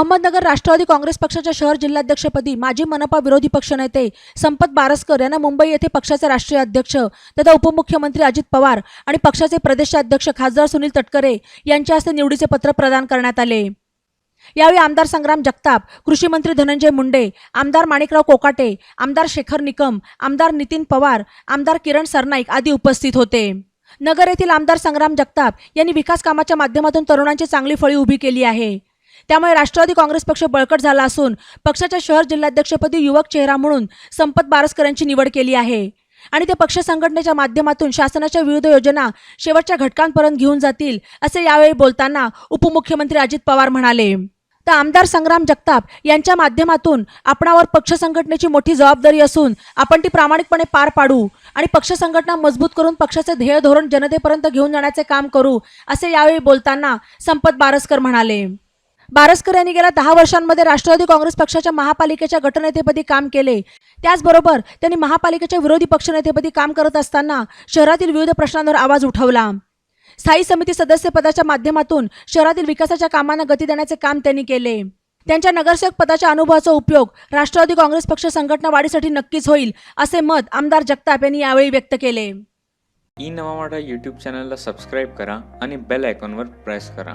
अहमदनगर राष्ट्रवादी काँग्रेस पक्षाच्या शहर जिल्हाध्यक्षपदी माजी मनपा विरोधी पक्षनेते संपत बारसकर यांना मुंबई येथे पक्षाचे राष्ट्रीय अध्यक्ष तथा उपमुख्यमंत्री अजित पवार आणि पक्षाचे प्रदेशाध्यक्ष खासदार सुनील तटकरे यांच्या हस्ते निवडीचे पत्र प्रदान करण्यात आले. यावेळी आमदार संग्राम जगताप कृषी मंत्री धनंजय मुंडे आमदार माणिकराव कोकाटे आमदार शेखर निकम आमदार नितीन पवार आमदार किरण सरनाईक आदी उपस्थित होते. नगर येथील आमदार संग्राम जगताप यांनी विकास कामाच्या माध्यमातून तरुणांची चांगली फळी उभी केली आहे. त्यामुळे राष्ट्रवादी काँग्रेस पक्ष बळकट झाला असून पक्षाच्या शहर जिल्हाध्यक्षपदी युवक चेहरा म्हणून संपत बारसकर यांची निवड केली आहे. आणि ते पक्ष संघटनेच्या माध्यमातून शासनाच्या विविध योजना शेवटच्या घटकांपर्यंत घेऊन जातील असे यावेळी बोलताना उपमुख्यमंत्री अजित पवार म्हणाले. तर आमदार संग्राम जगताप यांच्या माध्यमातून आपणावर पक्ष संघटनेची मोठी जबाबदारी असून आपण ती प्रामाणिकपणे पार पाडू आणि पक्ष संघटना मजबूत करून पक्षाचे ध्येय धोरण जनतेपर्यंत घेऊन जाण्याचे काम करू असे यावेळी बोलताना संपत बारसकर म्हणाले. बारसकर यांनी गेल्या दहा वर्षांमध्ये राष्ट्रवादी काँग्रेस पक्षाच्या महापालिकेच्या गटनेतेपदी काम केले. त्याचबरोबर त्यांनी महापालिकेच्या विरोधी पक्षनेतेपदी काम करत असताना शहरातील विविध प्रश्नांवर आवाज उठवला. स्थायी समिती सदस्यपदाच्या माध्यमातून शहरातील विकासाच्या कामांना गती देण्याचे काम त्यांनी केले. त्यांच्या नगरसेवक पदाच्या अनुभवाचा उपयोग राष्ट्रवादी काँग्रेस पक्ष संघटना वाढीसाठी नक्कीच होईल असे मत आमदार जगताप यांनी यावेळी व्यक्त केले. ई नवा यूट्यूब चॅनलला सबस्क्राईब करा आणि बेल आयकॉनवर प्रेस करा.